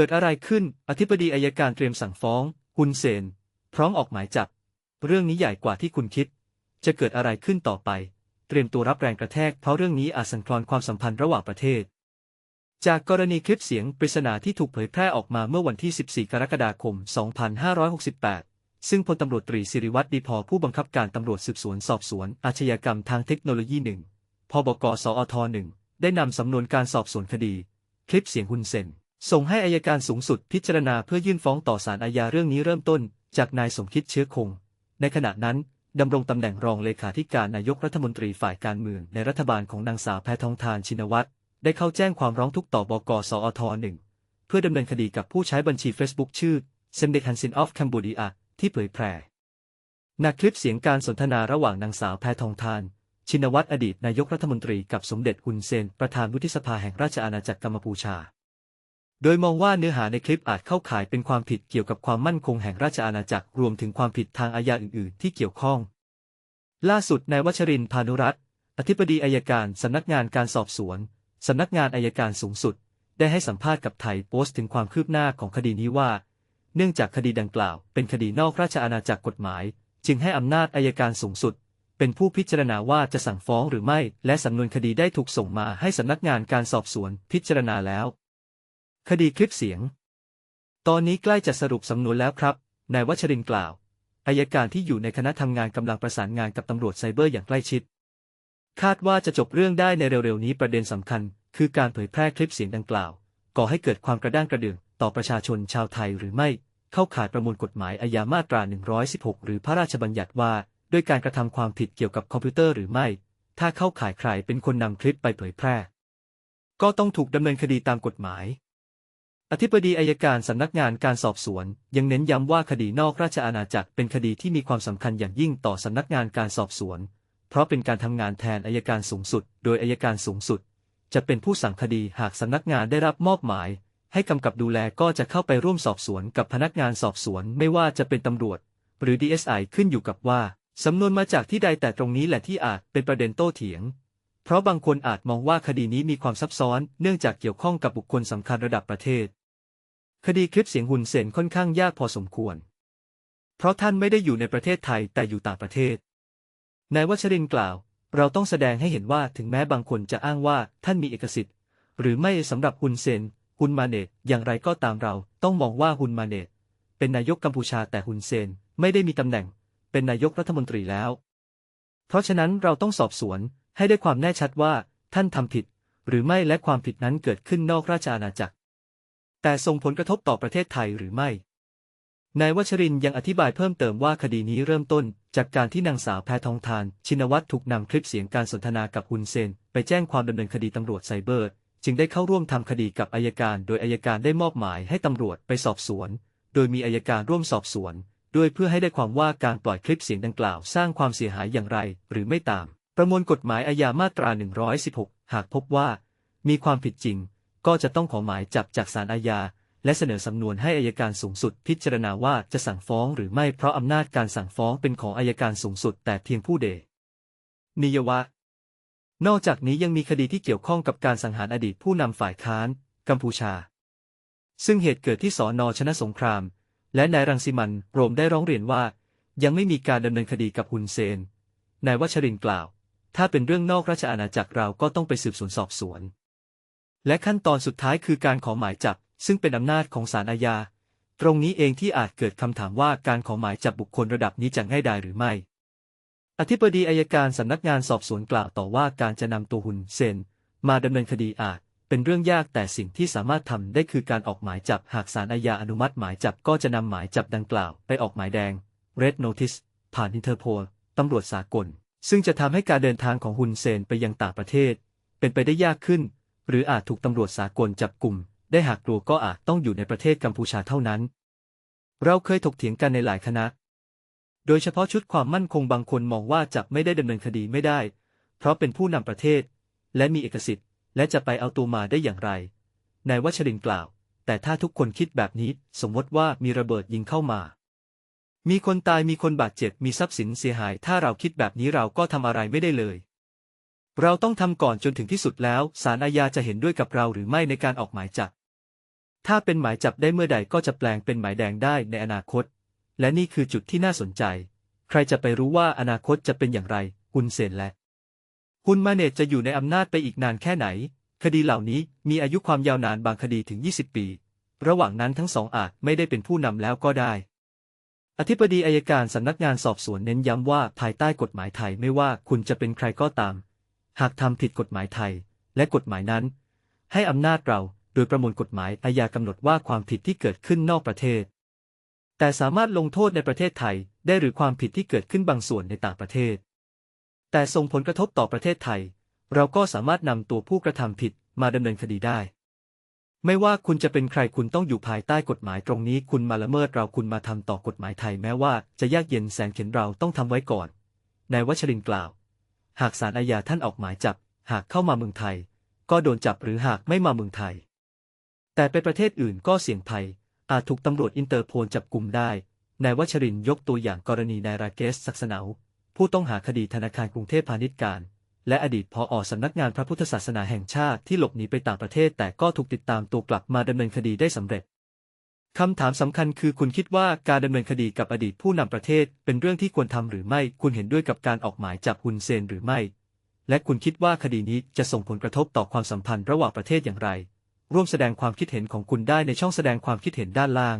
เกิดอะไรขึ้น อธิบดีอายการเตรียมสั่งฟ้องฮุนเซน พร้อมออกหมายจับ เรื่องนี้ใหญ่กว่าที่คุณคิด จะเกิดอะไรขึ้นต่อไป เตรียมตัวรับแรงกระแทก เพราะเรื่องนี้อาจสั่นคลอนความสัมพันธ์ระหว่างประเทศ จากกรณีคลิปเสียงปริศนาที่ถูกเผยแพร่ออกมาเมื่อวันที่ 14 กรกฎาคม 2568 ซึ่งพลตำรวจตรีสิริวัตรดีพอผู้บังคับการตำรวจสืบสวนสอบสวน อาชญากรรมทางเทคโนโลยีหนึ่งพบกสอทหนึ่งได้นำสำนวนการสอบสวนคดี คลิปเสียงฮุนเซน ส่งให้อายการสูงสุดพิจารณาเพื่อยื่นฟ้องต่อศาลอาญาเรื่องนี้เริ่มต้น จากนายสมคิดเชื้อคง ในขณะนั้นดำรงตำแหน่งรองเลขาธิการนายกรัฐมนตรีฝ่ายการเมืองในรัฐบาลของนางสาวแพทองทานชินวัตรได้เข้าแจ้งความร้องทุกข์ต่อบกสอทหนึ่งเพื่อดำเนินคดีกับผู้ใช้บัญชี Facebook ชื่อ s e m d e k h a n s i n of Cambodia ที่เผยแพร่นาคลิปเสียงการสนทนาระหว่างนางสาวแพทองทาน ชินวัตรอดีตนายกรัฐมนตรีกับสมเด็จฮุนเซน ประธานวุฒิสภาแห่งราชอาณาจักรกัมพูชา โดยมองว่าเนื้อหาในคลิปอาจเข้าข่ายเป็นความผิดเกี่ยวกับความมั่นคงแห่งราชอาณาจักรรวมถึงความผิดทางอาญาอื่นๆ ที่เกี่ยวข้อง ล่าสุดนายวัชรินทร์พานุรัตน์อธิบดีอายการสำนักงานการสอบสวนสำนักงานอายการสูงสุด ได้ให้สัมภาษณ์กับไทยโพสต์ถึงความคืบหน้าของคดีนี้ว่า เนื่องจากคดีดังกล่าว เป็นคดีนอกราชอาณาจักรกฎหมาย จึงให้อำนาจอายการสูงสุด เป็นผู้พิจารณาว่าจะสั่งฟ้องหรือไม่ และสำนวนคดีได้ถูกส่งมาให้สำนักงานการสอบสวนพิจารณาแล้ว คดีคลิปเสียง ตอนนี้ใกล้จะสรุปสำนวนแล้วครับ นายวัชรินกล่าว อายการที่อยู่ในคณะทำงานกำลังประสานงานกับตำรวจไซเบอร์อย่างใกล้ชิด คาดว่าจะจบเรื่องได้ในเร็วๆนี้ประเด็นสำคัญ คือการเผยแพร่คลิปเสียงดังกล่าว ก่อให้เกิดความกระด้างกระเดื่องต่อประชาชนชาวไทยหรือไม่ เข้าข่ายประมวลกฎหมายอาญามาตรา 116 หรือพระราชบัญญัติว่า ด้วยการกระทำความผิดเกี่ยวกับคอมพิวเตอร์หรือไม่ ถ้าเข้าข่ายใครเป็นคนนำคลิปไปเผยแพร่ ก็ต้องถูกดำเนินคดีตามกฎหมาย อธิบดีอายการสำนักงานการสอบสวน ยังเน้นย้ำว่าคดีนอกราชอาณาจักรเป็นคดีที่มีความสำคัญอย่างยิ่งต่อสำนักงานการสอบสวน เพราะเป็นการทำงานแทนอายการสูงสุด โดยอายการสูงสุด จะเป็นผู้สั่งคดีหากสำนักงานได้รับมอบหมาย ให้กำกับดูแลก็จะเข้าไปร่วมสอบสวนกับพนักงานสอบสวนไม่ว่าจะเป็นตำรวจ หรือ DSI ขึ้นอยู่กับว่าสำนวนมาจากที่ใดแต่ตรงนี้แหละที่อาจเป็นประเด็นโต้เถียง เพราะบางคนอาจมองว่าคดีนี้มีความซับซ้อน เนื่องจากเกี่ยวข้องกับบุคคลสำคัญระดับประเทศ คดีคลิปเสียงหุ่นเซนค่อนข้างยากพอสมควร เพราะท่านไม่ได้อยู่ในประเทศไทยแต่อยู่ต่างประเทศ นายวัชรินกล่าว เราต้องแสดงให้เห็นว่าถึงแม้บางคนจะอ้างว่าท่านมีเอกสิทธิ์ หรือไม่สำหรับฮุนเซนฮุนมาเนตอย่างไรก็ตามเราต้องมองว่าฮุนมาเนตเป็นนายกกัมพูชาแต่ฮุนเซนไม่ได้มีตำแหน่ง เป็นนายกรัฐมนตรีแล้ว เพราะฉะนั้นเราต้องสอบสวนให้ได้ความแน่ชัดว่าท่านทำผิด หรือไม่และความผิดนั้นเกิดขึ้นนอกราชอาณาจักร แต่ส่งผลกระทบต่อประเทศไทยหรือไม่ นายวัชรินยังอธิบายเพิ่มเติมว่าคดีนี้เริ่มต้น จากการที่นางสาวแพทองทาน ชินวัตรถูกนำคลิปเสียงการสนทนากับฮุนเซน ไปแจ้งความดำเนินคดีตำรวจไซเบอร์ จึงได้เข้าร่วมทำคดีกับอายการ โดยอายการได้มอบหมายให้ตำรวจไปสอบสวน โดยมีอายการร่วมสอบสวน ด้วยเพื่อให้ได้ความว่าการปล่อยคลิปเสียงดังกล่าว สร้างความเสียหายอย่างไร หรือไม่ตาม ประมวลกฎหมายอาญามาตรา 116 หากพบว่า มีความผิดจริง ก็จะต้องขอหมายจับจากศาลอาญา และเสนอสำนวนให้อายการสูงสุดพิจารณาว่าจะสั่งฟ้องหรือไม่เพราะอำนาจการสั่งฟ้องเป็นของอายการสูงสุดแต่เพียงผู้เดนิยวะ นอกจากนี้ยังมีคดีที่เกี่ยวข้องกับการสังหารอดีตผู้นำฝ่ายค้าน กัมพูชา ซึ่งเหตุเกิดที่สอนอชนะสงคราม และนายรังสิมันโรมได้ร้องเรียนว่า ยังไม่มีการดำเนินคดีกับฮุนเซน นายวัชรินกล่าว ถ้าเป็นเรื่องนอกราชอาณาจักรเราก็ต้องไปสืบสวนสอบสวน และขั้นตอนสุดท้ายคือการขอหมายจับ ซึ่งเป็นอำนาจของศาลอาญา ตรงนี้เองที่อาจเกิดคำถามว่าการขอหมายจับบุคคลระดับนี้จะง่ายดายหรือไม่ อธิบดีอายการสำนักงานสอบสวนกล่าวต่อว่าการจะนำตัวฮุนเซนมาดำเนินคดีอาจเป็นเรื่องยากแต่สิ่งที่สามารถทำได้คือการออกหมายจับหากศาลอาญาอนุมัติหมายจับก็จะนำหมายจับดังกล่าวไปออกหมายแดง Red Notice ผ่านอินเตอร์โพลตำรวจสากล ซึ่งจะทำให้การเดินทางของฮุนเซนไปยังต่างประเทศ เป็นไปได้ยากขึ้น หรืออาจถูกตำรวจสากลจับกลุ่ม ได้หากกลัวก็อาจต้องอยู่ในประเทศกัมพูชาเท่านั้น เราเคยถกเถียงกันในหลายคณะ โดยเฉพาะชุดความมั่นคงบางคนมองว่าจับไม่ได้ดำเนินคดีไม่ได้ เพราะเป็นผู้นำประเทศ และมีเอกสิทธิ์ และจะไปเอาตัวมาได้อย่างไร นายวัชรินกล่าว แต่ถ้าทุกคนคิดแบบนี้ สมมติว่ามีระเบิดยิงเข้ามา มีคนตายมีคนบาดเจ็บมีทรัพย์สินเสียหาย ถ้าเราคิดแบบนี้เราก็ทำอะไรไม่ได้เลย เราต้องทำก่อนจนถึงที่สุดแล้วศาลอาญาจะเห็นด้วยกับเราหรือไม่ในการออกหมายจับ ถ้าเป็นหมายจับได้เมื่อใดก็จะแปลงเป็นหมายแดงได้ในอนาคต และนี่คือจุดที่น่าสนใจ ใครจะไปรู้ว่าอนาคตจะเป็นอย่างไรฮุนเซนและฮุนมาเนตจะอยู่ในอำนาจไปอีกนานแค่ไหน คดีเหล่านี้มีอายุความยาวนานบางคดีถึง 20 ปี ระหว่างนั้นทั้งสองอาจไม่ได้เป็นผู้นำแล้วก็ได้ อธิบดีอายการสำนักงานสอบสวนเน้นย้ำว่าภายใต้กฎหมายไทยไม่ว่าคุณจะเป็นใครก็ตาม หากทำผิดกฎหมายไทย และกฎหมายนั้น ให้อำนาจเราโดยประมวลกฎหมายอาญากำหนดว่าความผิดที่เกิดขึ้นนอกประเทศ แต่สามารถลงโทษในประเทศไทยได้หรือความผิดที่เกิดขึ้นบางส่วนในต่างประเทศ แต่ส่งผลกระทบต่อประเทศไทย เราก็สามารถนำตัวผู้กระทำผิดมาดำเนินคดีได้ ไม่ว่าคุณจะเป็นใครคุณต้องอยู่ภายใต้กฎหมายตรงนี้คุณมาละเมิดเราคุณมาทำต่อกฎหมายไทยแม้ว่าจะยากเย็นแสนเข็ญเราต้องทำไว้ก่อนนายวัชรินกล่าว หากศาลอาญาท่านออกหมายจับ หากเข้ามาเมืองไทย ก็โดนจับหรือหากไม่มาเมืองไทย แต่ไปประเทศอื่นก็เสี่ยงภัย อาจถูกตำรวจอินเตอร์โพลจับกลุ่มได้นายวัชรินยกตัวอย่างกรณีนายราเกสศักดิ์สนาผู้ต้องหาคดีธนาคารกรุงเทพพาณิชย์การ และอดีตพออสำนักงานพระพุทธศาสนาแห่งชาติที่หลบหนีไปต่างประเทศแต่ก็ถูกติดตามตัวกลับมาดำเนินคดีได้สำเร็จ คำถามสำคัญคือคุณคิดว่าการดำเนินคดีกับอดีตผู้นำประเทศเป็นเรื่องที่ควรทำหรือไม่ คุณเห็นด้วยกับการออกหมายจับฮุนเซนหรือไม่ และคุณคิดว่าคดีนี้จะส่งผลกระทบต่อความสัมพันธ์ระหว่างประเทศอย่างไร ร่วมแสดงความคิดเห็นของคุณได้ในช่องแสดงความคิดเห็นด้านล่าง